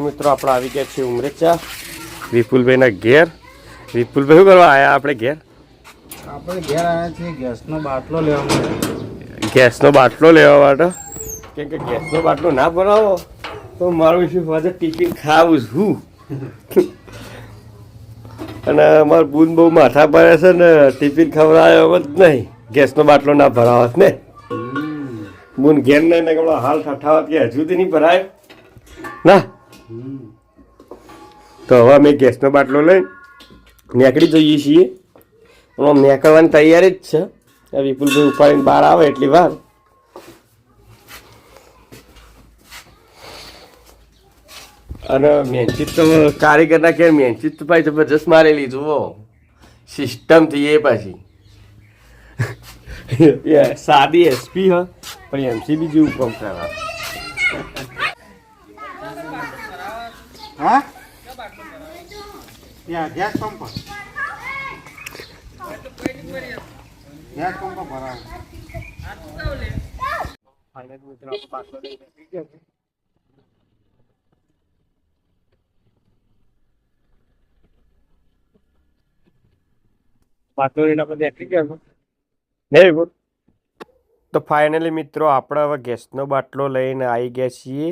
મિત્રો આપણે આવી ગયા છીએ ઉમરેચા. વિપુલભાઈના ઘેર. વિપુલભાઈ શું કરવા આવ્યા આપણે ઘેર? આપણે ઘેર આવ્યા છીએ ગેસનો બાટલો લેવા માટે. ગેસનો બાટલો લેવા માટે? કેમ કે ગેસનો બાટલો ના બનાવો તો મારું શું ફાધર ટિફિન ખાવું છું અને અમારું બૂન બહુ માથા પડે છે ને ટિફિન ખવડાવ્યો જ નહીં. ગેસનો બાટલો ના ભરાવત ને. બૂન ઘેર નહીં ને હાલ ઠઠાવત કે હજુ નહીં ભરાય. ના તો હવે અમે ગેસનો બાટલો લઈ નીકળી જઈએ છીએ. એમાં નીકળવાની તૈયારી જ છે. વિપુલભાઈ ઉપાડીને બહાર આવે એટલી વાર. અને મહેનચીત તો કારીગરના કે મેનચીત તો ભાઈ જબરજસ્ત મારેલી જુઓ સિસ્ટમથી એ પાછી. સાદી એસપી હ, પણ એમસીબી જેવું કામ કરવા. હા? ત્યાં ગેસ પંપ પર. ગેસ પંપ તો ફાઇનલી મિત્રો આપણે હવે ગેસનો બાટલો લઈને આવી ગયા છીએ.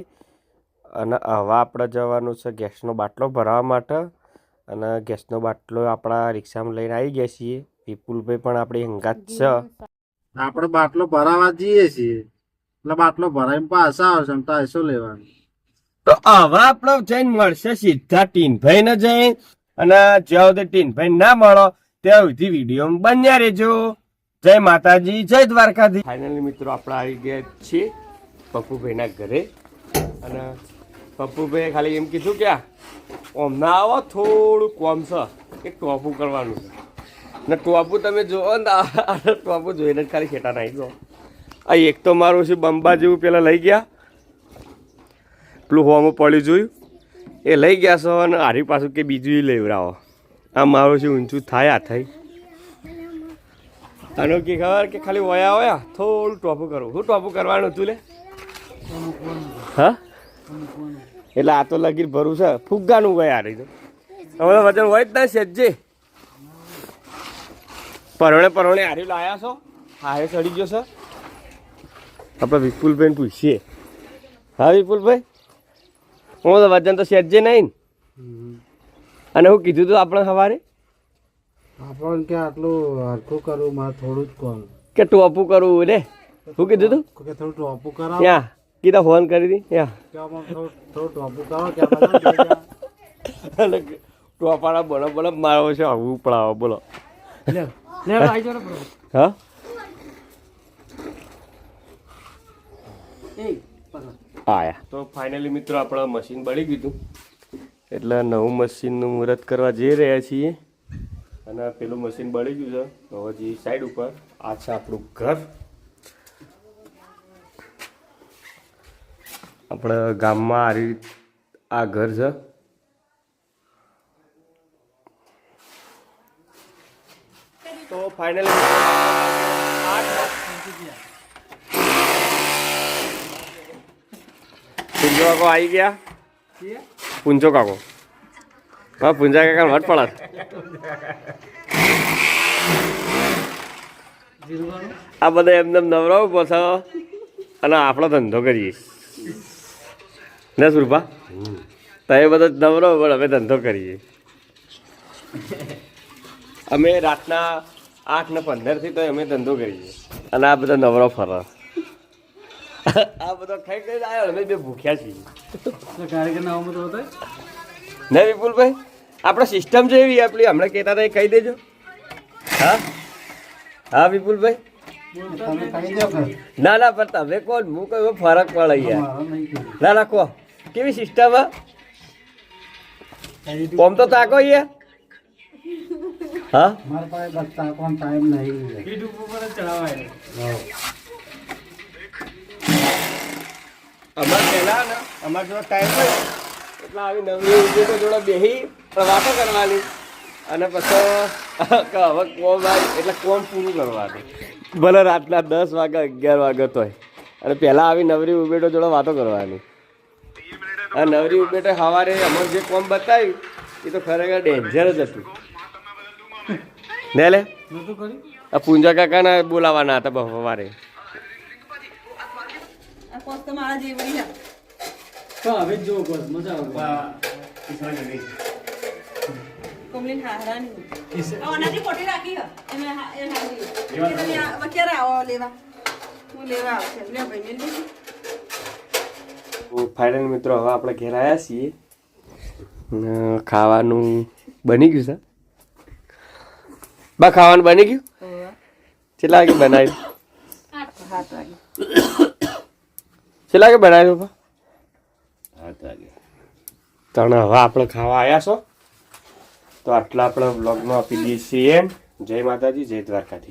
અને હવે આપણે જવાનું છે ગેસનો બાટલો ભરવા માટે. અને ગેસનો બાટલો આપણા રિક્ષામાં લઈને આવી ગયા છીએ. વિપુલભાઈ પણ આપણી હંગાત છે. આપણે બાટલો ભરાવા જઈએ છીએ. એટલે બાટલો ભરાઈને પાછા આવશે ને ટાઈસો લેવાનું. તો હવે આપણે જઈને મળશે સીધા ટીનભાઈ ને જઈ. અને જ્યાં સુધી ટીનભાઈ ના મળો ત્યાં સુધી વીડિયો બન્યા રહેજો. જય માતાજી જય દ્વારકાધી ફાઇનલી મિત્રો આપણે આવી ગયા છીએ પપ્પુભાઈના ઘરે. અને પપ્પુભાઈએ ખાલી એમ કીધું કે ઓમના આવો, થોડું કોમ છે. એક ટોપું કરવાનું છે. ને ટોપું તમે જુઓ ને ટોપું જોઈને જ ખાલી ખેટા નાખી દો. આ એક તો મારું છે બંબા જેવું પેલા લઈ ગયા. પેલું હોમાં પડ્યું જોયું. એ લઈ ગયા છો અને હારી પાછું કે બીજું લેવડાવો. આ મારું છે ઊંચું થાય, આ થઈ આનો કે ખબર કે ખાલી વયા વયા થોડું ટોપું કરવું શું ટોપું કરવાનું હતું લે. હા? એટલે આ તો લગીર ભરું છે. ફુગ્ગાનું ગયા હારી તો હવે તો વજન હોય જ ના સેજે પરણે પરણે હારી લાયા છો. હારે ચડી ગયો છે. આપણે વિપુલભાઈને પૂછીએ. હા વિપુલભાઈ? હું તો વજન તો સેજે નહીં. અને હું કીધું તું આપણે સવારે? આપણને કે આટલું હરખું કરવું મારે થોડું જ કોણ કે ટોપું કરવું રે. શું કીધું તું? કે થોડું ટોપું કરાવો. ત્યાં કીધા ફોન કરી દી ત્યાં કે આમાં થોડું થોડું ટોપું કરો કે આમાં ના જાય. અને ટોપાના બોલો બોલો મારો છે આવું પડાવો બોલો. હા? આયા. તો ફાઇનલી મિત્રો આપણા મશીન બળી ગયું એટલે નવું મશીનનું મુહૂર્ત કરવા જઈ રહ્યા છીએ. અને પેલું મશીન બળી ગયું છે. હવે જે સાઈડ ઉપર આ છે આપણું ઘર. આપણા ગામમાં આ રીત આ ઘર છે. તો ફાઇનલી પૂંજો કાકો આવી ગયા. પૂંજો કાકો. હા, પુંજા કાકા વટ પડા. આ બધા એમને નવરાવું પાછો અને આપણો ધંધો કરીએ. ને સુરભા? તમે બધા નવરો પણ અમે ધંધો કરીએ. અમે રાતના આઠ ને પંદરથી તો અમે ધંધો કરીએ. અને આ બધા નવરો ફરો. આ બધો ખાઈ ખાઈ આવ્યો અમે બે ભૂખ્યા છીએ. ને વિપુલભાઈ આપણે સિસ્ટમ છે એવી આપણી હમણાં કહેતા હતા એ કહી દેજો. હા? હા વિપુલભાઈ? ના ના પણ તમે કોણ? હું કયો ફરક પડે યાર. નહીં. ના ના કહો. કેવી સિસ્ટમ કોમ તો તાકો યાર હા? મારા પાસે બસ તાકવાનો ટાઈમ નહીં હા. અમાર પહેલા ને અમાર જોડે ટાઈમ હોય એટલે આવી નવરી ઉદ્યોગો જોડે બેહી વાતો કરવાની. અને પછી હવે કોમ આવી એટલે કોમ પૂરું કરવાનું. ભલે રાતના દસ વાગે અગિયાર વાગે તોય. અને પહેલાં આવી નવરી ઉબેટો જોડે વાતો કરવાની. આ નવરી બેટા સવારે અમર જે કોમ બતાવ્યું એ તો ખરેખર ડેન્જર જ હતું. ને લે આ પૂંજા કાકાને બોલાવાના હતા બહુ સવારે આ કોસ તો મારા જેવડી છે હવે જ બસ મજા આવે કોમલીન હારાની ઓનાથી ખોટી રાખી હે. એમે એ હારી. એ તમે આ- આવો લેવા. હું લેવા આવશે. લે ભાઈ મેં લીધી ફાઇનલ મિત્રો હવે આપણે ઘેર આવ્યા છીએ. ખાવાનું બની ગયું સર બા ખાવાનું બની ગયું? કેટલા વાગે બનાવ્યું? કેટલા વાગે બનાવ્યું બા તણ હવે આપણે ખાવા આવ્યા છો. તો આટલા આપણે વ્લોગમાં આપી દઈએ છીએ જય માતાજી જય દ્વારકાથી